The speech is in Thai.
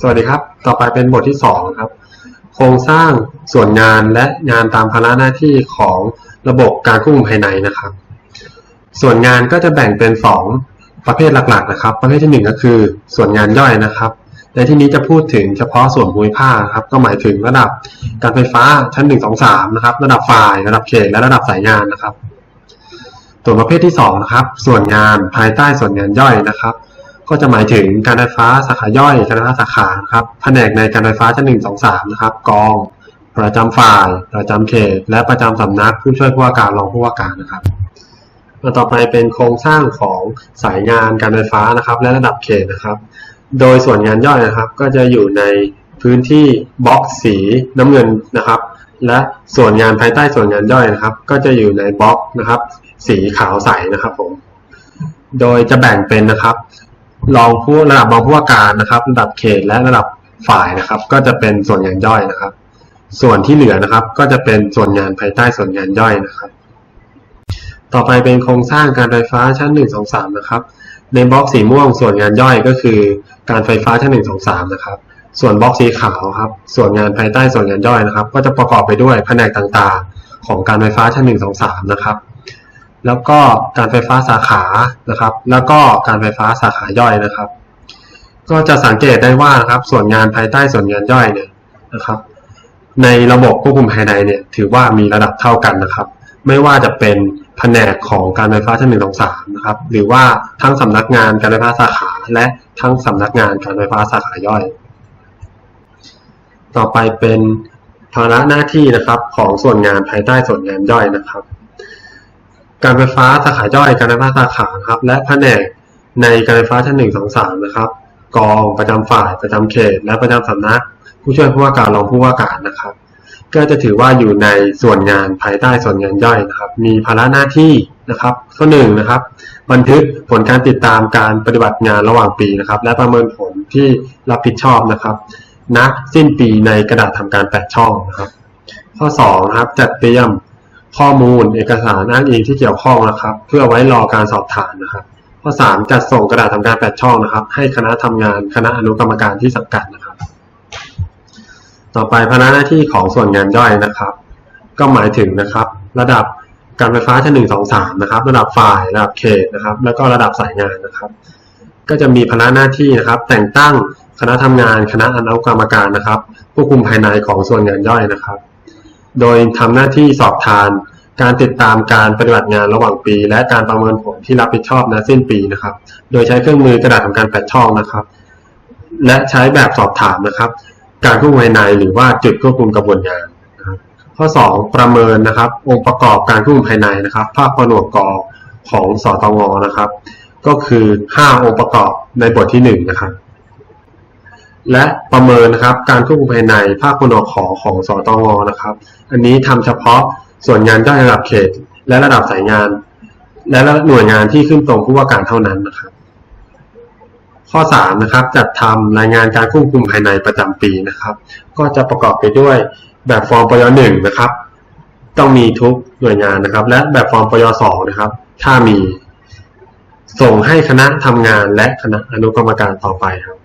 สวัสดีครับ ต่อไปเป็นบทที่สองครับ โครงสร้างส่วนงานและงานตามภาระหน้าที่ของระบบการควบคุมภายในนะครับ ส่วนงานก็จะแบ่งเป็นสองประเภทหลักๆนะครับ ประเภทที่หนึ่งก็คือส่วนงานย่อยนะครับ ในที่นี้จะพูดถึงเฉพาะส่วนภูมิภาคครับ ก็หมายถึงระดับการไฟฟ้าชั้นหนึ่งสองสามนะครับ ระดับฝ่าย ระดับเขต และระดับสายงานนะครับ ส่วนประเภทที่สองนะครับ ส่วนงานภายใต้ส่วนงานย่อยนะครับ ก็จะหมายถึงการไฟฟ้าสาขาย่อย การไฟฟ้าสาขาครับแผนกในการไฟฟ้าชั้นหนึ่งสองสามนะครับกอง ประจำฝ่าย ประจำเขต และประจำสำนักผู้ช่วยผู้ว่าการรองผู้ว่าการนะครับมาต่อไปเป็นโครงสร้างของสายงานการไฟฟ้านะครับ และระดับเขตนะครับ โดยส่วนงานย่อยนะครับ ก็จะอยู่ในพื้นที่บล็อกสีน้ำเงินนะครับ และส่วนงานภายใต้ส่วนงานย่อยนะครับ ก็จะอยู่ในบล็อกนะครับ สีขาวใสนะครับผมโดยจะแบ่งเป็นนะครับ รองผู้ระดับรองผู้ว่าการนะครับ ระดับเขตและระดับฝ่ายนะครับ ก็จะเป็นส่วนงานย่อยนะครับ ส่วนที่เหลือนะครับ ก็จะเป็นส่วนงานภายใต้ส่วนงานย่อยนะครับ ต่อไปเป็นโครงสร้างการไฟฟ้าชั้นหนึ่งสองสามนะครับ ในบล็อกสีม่วงส่วนงานย่อยก็คือ การไฟฟ้าชั้นหนึ่งสองสามนะครับ ส่วนบล็อกสีขาวครับ ส่วนงานภายใต้ส่วนงานย่อยนะครับ ก็จะประกอบไปด้วยแผนกต่างๆ ของการไฟฟ้าชั้นหนึ่งสองสามนะครับ แล้วก็การไฟฟ้าสาขานะครับ แล้วก็การไฟฟ้าสาขาย่อยนะครับ ก็จะสังเกตได้ว่านะครับ ส่วนงานภายใต้ส่วนงานย่อยเนี่ยนะครับ ในระบบควบคุมภายในเนี่ย ถือว่ามีระดับเท่ากันนะครับ ไม่ว่าจะเป็นแผนกของการไฟฟ้าชั้นหนึ่งสองสามนะครับ หรือว่าทั้งสำนักงานการไฟฟ้าสาขา และทั้งสำนักงานการไฟฟ้าสาขาย่อย ต่อไปเป็นภาระหน้าที่นะครับของส่วนงานภายใต้ส่วนงานย่อยนะครับ การไฟฟ้าสาขาย่อยการไฟฟ้าสาขาครับ และแผนกในการไฟฟ้าชั้นหนึ่งสองสามนะครับ กองประจำฝ่ายประจำเขต และประจำสำนัก ผู้ช่วยผู้ว่าการรองผู้ว่าการนะครับ ก็จะถือว่าอยู่ในส่วนงานภายใต้ส่วนงานย่อยนะครับ มีภาระหน้าที่นะครับข้อหนึ่งนะครับ บันทึกผลการติดตามการปฏิบัติงานระหว่างปีนะครับ และประเมินผลที่รับผิดชอบนะครับณสิ้นปีในกระดาษทำการแปดช่องนะครับ ข้อสองนะครับจัดเตรียม ข้อมูลเอกสารอ้างอิงที่เกี่ยวข้องนะครับ เพื่อไว้รอการสอบถามนะครับข้อสามจัดส่งกระดาษทำการแปดช่องนะครับ ให้คณะทำงานคณะอนุกรรมการที่สังกัดนะครับ ต่อไปภาระหน้าที่ของส่วนงานย่อยนะครับ ก็หมายถึงนะครับ ระดับการไฟฟ้าชั้นหนึ่งสองสามนะครับ ระดับฝ่ายระดับเขตนะครับ แล้วก็ระดับสายงานนะครับ ก็จะมีภาระหน้าที่นะครับ แต่งตั้งคณะทำงานคณะอนุกรรมการนะครับผู้คุมภายในของส่วนงานย่อยนะครับ โดยทำหน้าที่สอบทาน การติดตามการปฏิบัติงานระหว่างปี และการประเมินผลที่รับผิดชอบณสิ้นปีนะครับ โดยใช้เครื่องมือกระดาษทำการแปดช่องนะครับ และใช้แบบสอบถามนะครับ การควบคุมภายในหรือว่าจุดควบคุมกระบวนงานนะครับข้อ 2 ประเมินนะครับ องค์ประกอบการควบคุมภายในนะครับ ภาคผนวกกของสตงนะครับ ก็คือ 5 องค์ประกอบในบทที่1นะครับ และประเมินนะครับการควบคุมภายในภาคผนวกขอของสตงนะครับ อันนี้ทำเฉพาะส่วนงานย่อยระดับเขต และระดับสายงาน และหน่วยงานที่ขึ้นตรงผู้ว่าการเท่านั้นนะครับ ข้อ3นะครับจัดทำรายงานการควบคุมภายในประจำปีนะครับ ก็จะประกอบไปด้วยแบบฟอร์มปยหนึ่งนะครับ ต้องมีทุกหน่วยงานนะครับ และแบบฟอร์มปยสองนะครับ ถ้ามี ส่งให้คณะทำงานและคณะอนุกรรมการต่อไปครับ